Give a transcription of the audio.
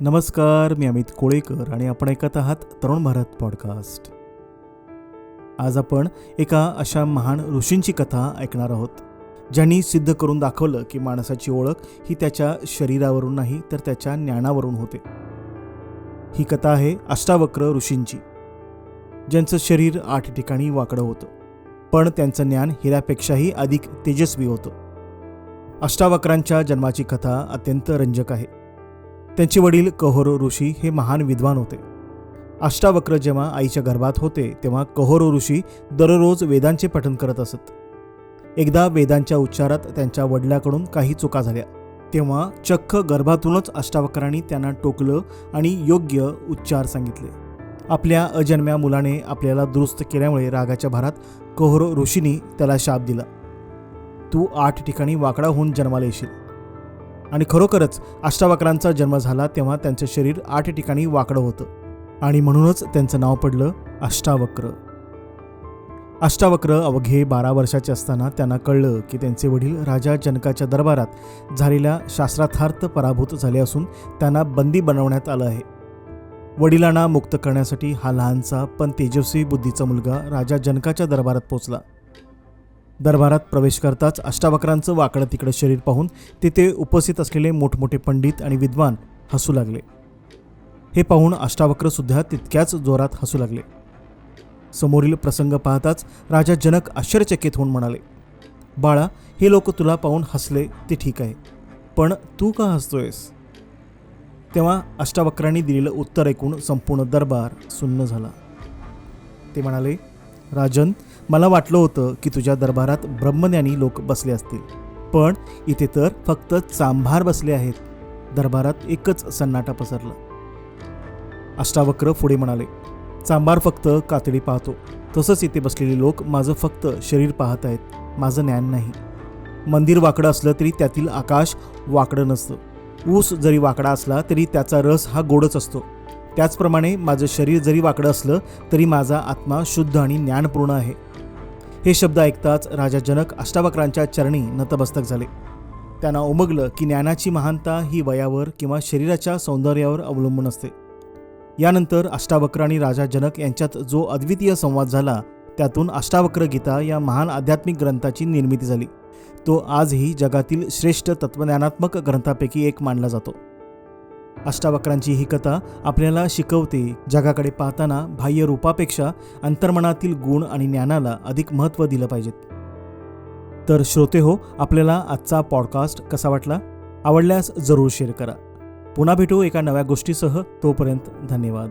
नमस्कार मी अमित कोळेकर आणि आपण ऐकत आहात तरुण भारत पॉडकास्ट आज आपण एका अशा महान ऋषींची कथा ऐकणार आहोत ज्यांनी सिद्ध करून दाखवलं की माणसाची ओळख ही त्याच्या शरीरावरून नाही तर त्याच्या ज्ञानावरून होते. ही कथा आहे अष्टावक्र ऋषींची ज्यांचं शरीर आठ ठिकाणी वाकडं होतं पण त्यांचं ज्ञान हिऱ्यापेक्षाही अधिक तेजस्वी होतं. अष्टावक्रांच्या जन्माची कथा अत्यंत रंजक आहे. त्यांचे वडील कहोरो ऋषी हे महान विद्वान होते. अष्टावक्र जेव्हा आईच्या गर्भात होते तेव्हा कहोरो ऋषी दररोज वेदांचे पठण करत असत. एकदा वेदांच्या उच्चारात त्यांच्या वडिलाकडून काही चुका झाल्या. तेव्हा चक्क गर्भातूनच अष्टावक्रांनी त्यांना टोकलं आणि योग्य उच्चार सांगितले. आपल्या अजन्म्या मुलाने आपल्याला दुरुस्त केल्यामुळे रागाच्या भारात कहोरो ऋषींनी त्याला शाप दिला. तू आठ ठिकाणी वाकडा होऊन जन्माला येशील. आणि खरोखरच अष्टावक्रांचा जन्म झाला तेव्हा त्यांचं शरीर आठ ठिकाणी वाकडं होतं. आणि म्हणूनच त्यांचं नाव पडलं अष्टावक्र. अष्टावक्र अवघे बारा वर्षाचे असताना त्यांना कळलं की त्यांचे वडील राजा जनकाच्या दरबारात झालेल्या शास्त्रार्थार्थ पराभूत झाले असून त्यांना बंदी बनवण्यात आलं आहे. वडिलांना मुक्त करण्यासाठी हा लहानसा पण तेजस्वी बुद्धीचा मुलगा राजा जनकाच्या दरबारात पोचला. दरबारात प्रवेश करताच अष्टावक्रांचं वाकडं तिकडं शरीर पाहून तिथे उपस्थित असलेले मोठमोठे पंडित आणि विद्वान हसू लागले. हे पाहून अष्टावक्रसुद्धा तितक्याच जोरात हसू लागले. समोरील प्रसंग पाहताच राजा जनक आश्चर्यचकित होऊन म्हणाले बाळा हे लोक तुला पाहून हसले ते ठीक आहे पण तू का हसतोयस? तेव्हा अष्टावक्रांनी दिलेलं उत्तर ऐकून संपूर्ण दरबार सुन्न झाला. ते म्हणाले राजन मला वाटलं होतं की तुझ्या दरबारात ब्रह्मज्ञानी लोक बसले असतील. पण इथे तर फक्त चांभार बसले आहेत. दरबारात एकच सन्नाटा पसरला. अष्टावक्र पुढे म्हणाले चांभार फक्त कातडी पाहतो. तसंच इथे बसलेले लोक माझं फक्त शरीर पाहत आहेत. माझं ज्ञान नाही. मंदिर वाकडं असलं तरी त्यातील आकाश वाकडं नसतं. ऊस जरी वाकडा असला तरी त्याचा रस हा गोडच असतो. त्याचप्रमाणे माझं शरीर जरी वाकडं असलं तरी माझा आत्मा शुद्ध आणि ज्ञानपूर्ण आहे. हे शब्द ऐकताच राजा जनक अष्टावक्रांच्या चरणी नतमस्तक झाले. त्यांना उमगलं की ज्ञानाची महानता ही वयावर किंवा शरीराच्या सौंदर्यावर अवलंबून असते. यानंतर अष्टावक्र आणि राजा जनक यांच्यात जो अद्वितीय संवाद झाला त्यातून अष्टावक्र गीता या महान आध्यात्मिक ग्रंथाची निर्मिती झाली. तो आजही जगातील श्रेष्ठ तत्वज्ञानात्मक ग्रंथापैकी एक मानला जातो. अष्टावक्रांची ही कथा आपल्याला शिकवते. जगाकडे पाहताना बाह्य रूपापेक्षा अंतर्मनातील गुण आणि ज्ञानाला अधिक महत्त्व दिलं पाहिजेत. तर श्रोते हो आपल्याला आजचा पॉडकास्ट कसा वाटला? आवडल्यास जरूर शेअर करा. पुन्हा भेटू एका नव्या गोष्टीसह. तोपर्यंत धन्यवाद.